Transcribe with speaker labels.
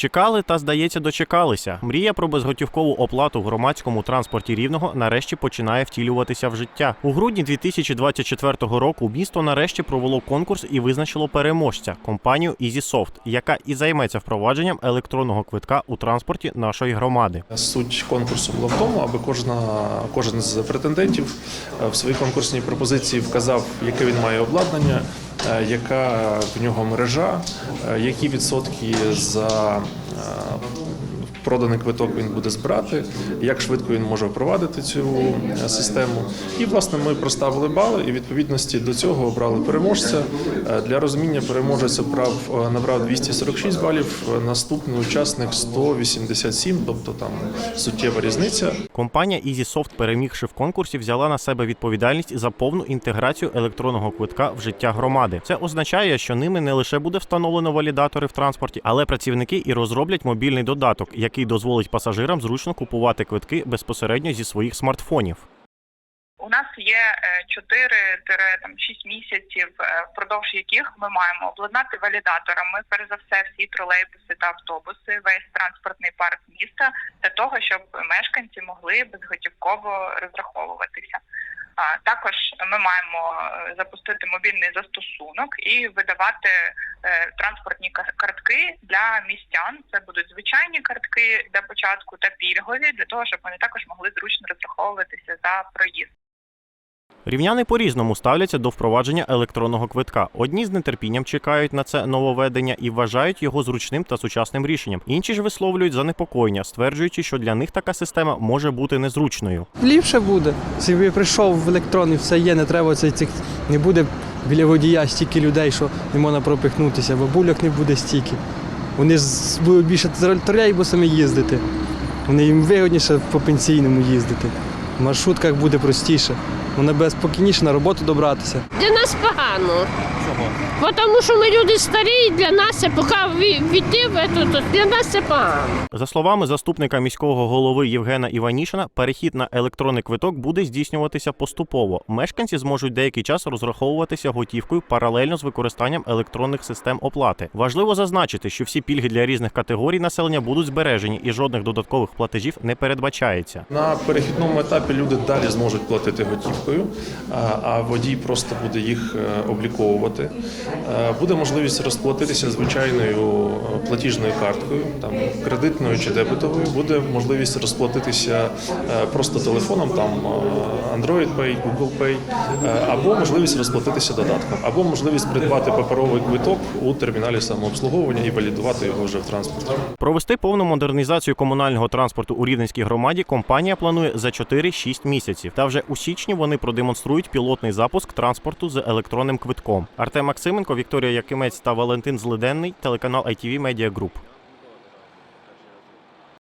Speaker 1: Чекали та, здається, дочекалися. Мрія про безготівкову оплату в громадському транспорті рівного нарешті починає втілюватися в життя. У грудні 2024 року місто нарешті провело конкурс і визначило переможця компанію EasySoft, яка і займеться впровадженням електронного квитка у транспорті нашої громади.
Speaker 2: Суть конкурсу була в тому, аби кожна, кожен з претендентів е, в своїй конкурсній пропозиції вказав, яке він має обладнання, яка в нього мережа, е, які відсотки за е, проданий квиток він буде збирати, як швидко він може впровадити цю е, систему. І власне ми проставили бали і відповідності до цього обрали переможця. Е, Для розуміння переможець обрав е, набрав 246 балів. Наступний учасник 187, тобто там суттєва різниця.
Speaker 1: Компанія EasySoft, перемігши в конкурсі, взяла на себе відповідальність за повну інтеграцію електронного квитка в життя громади. Це означає, що ними не лише буде встановлено валідатори в транспорті, але працівники і розроблять мобільний додаток, дозволить пасажирам зручно купувати квитки безпосередньо зі своїх смартфонів.
Speaker 3: У нас є 4-6 місяців, е, впродовж яких ми маємо обладнати валідаторами, перш за все, всі тролейбуси та автобуси, весь транспортний парк міста для того, щоб мешканці могли безготівково розраховуватися. А також ми маємо е, запустити мобільний застосунок і видавати е, транспортні картки для містян. Це будуть звичайні картки для початку та пільгові для того, щоб вони також могли зручно розраховуватися за проїзд.
Speaker 1: Рівняни по-різному ставляться до впровадження електронного квитка. Одні з нетерпінням чекають на це нововведення і вважають його зручним та сучасним рішенням. Інші ж висловлюють занепокоєння, стверджуючи, що для них така система може бути незручною.
Speaker 4: Ліпше буде. Якби прийшов в електронний, все є, не треба цих цих не буде біля водія стільки людей, що не можна пропихнутися, бабуляк не буде стільки. Вони будуть більше тр- тролейбусами їздити. Вони їм вигодніше по пенсійному їздити. В маршрутках буде простіше. Вони буде спокійніше на роботу добратися.
Speaker 5: Для нас погано. Чого? Тому що ми люди старі, і для нас це поки війти в це, то для нас це погано.
Speaker 1: За словами заступника міського голови Євгена Іванішина, перехід на електронний квиток буде здійснюватися поступово. Мешканці зможуть деякий час розраховуватися готівкою паралельно з використанням електронних систем оплати. Важливо зазначити, що всі пільги для різних категорій населення будуть збережені і жодних додаткових платежів не передбачається.
Speaker 2: На перехідному етапі люди далі зможуть платити готівкою, а- а водій просто буде їх е, обліковувати. Е, Буде можливість розплатитися звичайною е, платіжною карткою, там кредитною чи дебетовою. Буде можливість розплатитися просто телефоном, там Android Pay, Google Pay, або можливість розплатитися додатком, або можливість придбати паперовий квиток у терміналі самообслуговування і валідувати його вже в транспорті.
Speaker 1: Провести повну модернізацію комунального транспорту у Рівненській громаді компанія планує за 4-6 місяців. Та вже у січні вони продемонструють пілотний запуск транспорту з електронним квитком. Артем Максименко, Вікторія Якимець та Валентин Злиденний, телеканал ITV Media Group.